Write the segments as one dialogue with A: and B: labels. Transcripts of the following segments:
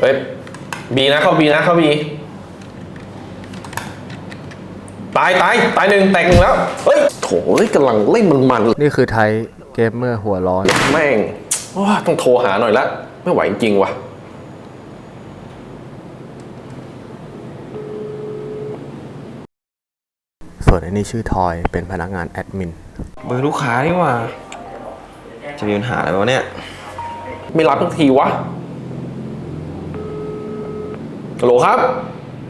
A: เฮ้ยบีนะเข้าบีนะเข้าบีตายตายตายหนึ่งแตกหนึ่งแล้ว เฮ้ยโถยกำลังเล่นมันมันๆ
B: นี่คือไทยเกมเมอร์หัวร้อน
A: แม่งว้าต้องโทรหาหน่อยละ ไม่ไหวจริงๆว่ะ
B: ส่วนอันนี้ชื่อทอยเป็นพนักงานแอดมิน
C: เบอร์ลูกค้านี่หว่า จะมีปัญหาอะไรวะเนี่ย
A: ไม่รับทังทีวะ ฮัลโหลครับ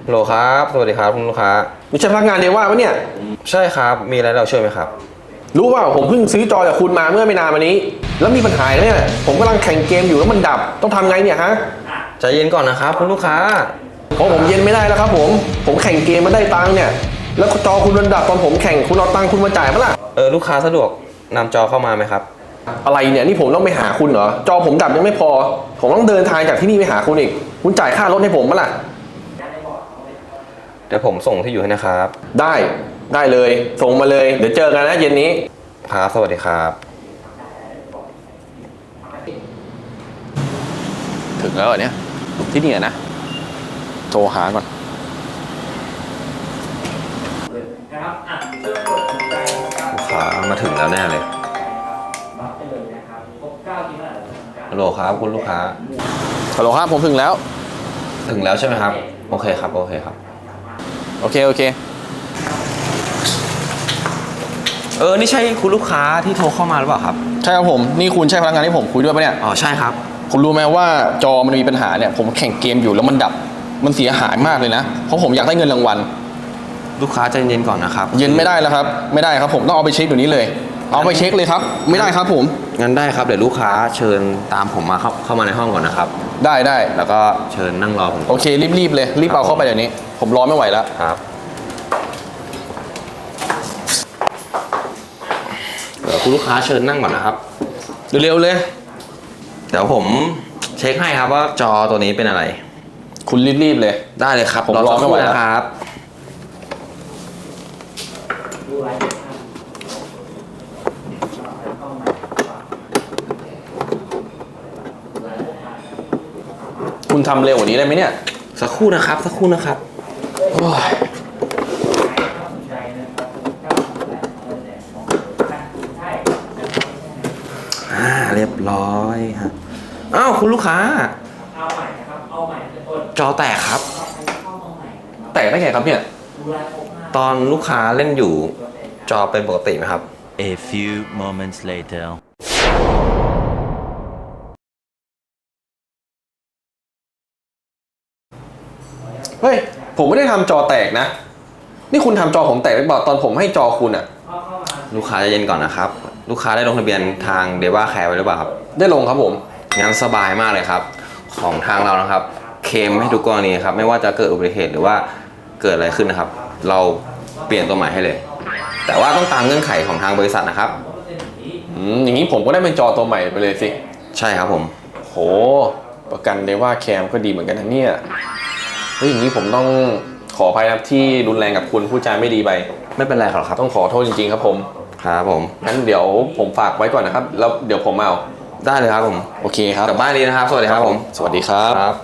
C: ฮัลโหลครับ สวัสดีครับคุณลูกค้า
A: ไม่ใช่พนักงานเดียวว่าปะเนี่ย
C: ใช่ครับ มีอะไรเราช่วยไหมครับ
A: รู้ว่าผมเพิ่งซื้อจอจากคุณมาเมื่อไม่นานมานี้ แล้วมีปัญหาเนี่ย ผมกำลังแข่งเกมอยู่แล้วมันดับ ต้องทำไงเนี่ยฮะ
C: ใจเย็นก่อนนะครับคุณลูกค้า
A: เพราะผมเย็นไม่ได้แล้วครับผม ผมแข่งเกมมาได้ตังค์เนี่ย แล้วจอคุณมันดับตอนผมแข่งคุณเอาตังค์คุณมาจ่ายปะล่ะ
C: เออลูกค้าสะดวกนำจอเข้ามาไหมครับ
A: อะไรเนี่ยนี่ผมต้องไปหาคุณเหรอจอผมดับยังไม่พอ ผมต้องเดินทางจากที่นี่ไปหาคุณอีก คุณจ่ายค่ารถให้ผมปะล่ะ
C: เดี๋ยวผมส่งที่อยู่ให้นะครับ
A: ได้ได้เลย ส่งมาเลย เดี๋ยวเจอกันนะเย็นนี้
C: ครับ สวัสดีครับ
A: ถึงแล้วเหรอเนี่ยที่นี่อะนะโทรหาก่อน
C: ลูกค้ามาถึงแล้วแน่เลย ฮัลโหลครับคุณลูกค้า
A: ฮัลโหลครับผมถึงแล้ว
C: ถึงแล้วใช่ไหมครับ โอเคครับ โอเคครับ
A: โอเค โอเค
C: เออ นี่ใช่คุณลูกค้าที่โทรเข้ามาหรือเปล่าครับ
A: ใช่ครับผม นี่คุณใช่พนักงานที่ผมคุยด้วยปะเนี่ย
C: อ๋อ ใช่ครับ
A: คุณรู้ไหมว่าจอมันมีปัญหาเนี่ย ผมแข่งเกมอยู่แล้วมันดับ มันเสียหายมากเลยนะ เพราะผมอยากได้เงินรางวัล
C: ลูกค้าใจเย็นก่อนนะครับ
A: เย็นไม่ได้แล้วครับ ไม่ได้ครับผมต้องเอาไปเช็คเดี๋ยวนี้เลย เอาไปเช็คเลยครับ ไม่ได้ครับผม
C: งั้นได้ครับเดี๋ยวลูกค้าเชิญตามผมมาเข้าเข้ามาในห้องก่อนนะครับ
A: ได้ได้
C: แล้วก็เชิญนั่งรอผม
A: โอเครีบๆเลยรีบเอาเข้าไปเดี๋ยวนี้ ผมรอไม่ไหวแล้ว
C: ครับเดี๋ยวคุณลูกค้าเชิญนั่งก่อนนะครับ
A: เร็วๆเลย
C: เดี๋ยวผมเช็คให้ครับว่าจอตัวนี้เป็นอะไร
A: คุณรีบๆเลย
C: ได้เลยครับ
A: ผมรอไม่ไหวแล้ว
C: สักครู่นะครับ
A: คุณทำเร็วกว่านี้ได้ไหมเนี่ย
C: สักครู่นะครับ สักครู่นะครับ
A: โอ้ย
C: อ่าเรียบร้อยฮะอ้าวคุณลูกค้าจอแตกครับ
A: แตกได้ไงครับเนี่ย
C: ตอนลูกค้าเล่นอยู่จอเป็นปกติไหมครับ
D: A few moments later.
A: เฮ้ย ผมไม่ได้ทำจอแตกนะ นี่คุณทำจอผมแตกหรือเปล่าตอนผมให้จอคุณอะ
C: ลูกค้าใจเย็นก่อนนะครับ ลูกค้าได้ลงทะเบียนทางเดว่าแคร์ไว้หรือเปล่าครับ
A: ได้ลงครับผม
C: งั้นสบายมากเลยครับ ของทางเรานะครับ เคลมให้ทุกกรณีครับ ไม่ว่าจะเกิดอุบัติเหตุหรือว่าเกิดอะไรขึ้นนะครับ เราเปลี่ยนตัวใหม่ให้เลย แต่ว่าต้องตามเงื่อนไขของทางบริษัทนะครับ
A: อืมอย่างนี้ผมก็ได้เป็นจอตัวใหม่ไปเลยสิ
C: ใช่ครับผม
A: โห ประกันได้ว่าแคมก็ดีเหมือนกันนะเนี่ย เฮ้ยอย่างนี้ผมต้องขออภัยครับที่รุนแรงกับคุณพูดจาไม่ดีไป
C: ไม่เป็นไรหรอกครับ
A: ต้องขอโทษจริงๆครับผม
C: ครับผม
A: งั้นเดี๋ยวผมฝากไว้ก่อนนะครับ แล้วเดี๋ยวผมเอา
C: ได้เลยครับผม
A: โอเคครับ
C: กลับบ้านดีนะครับ สวัสดีครับผม
A: สวัสดีครับ
C: ครับ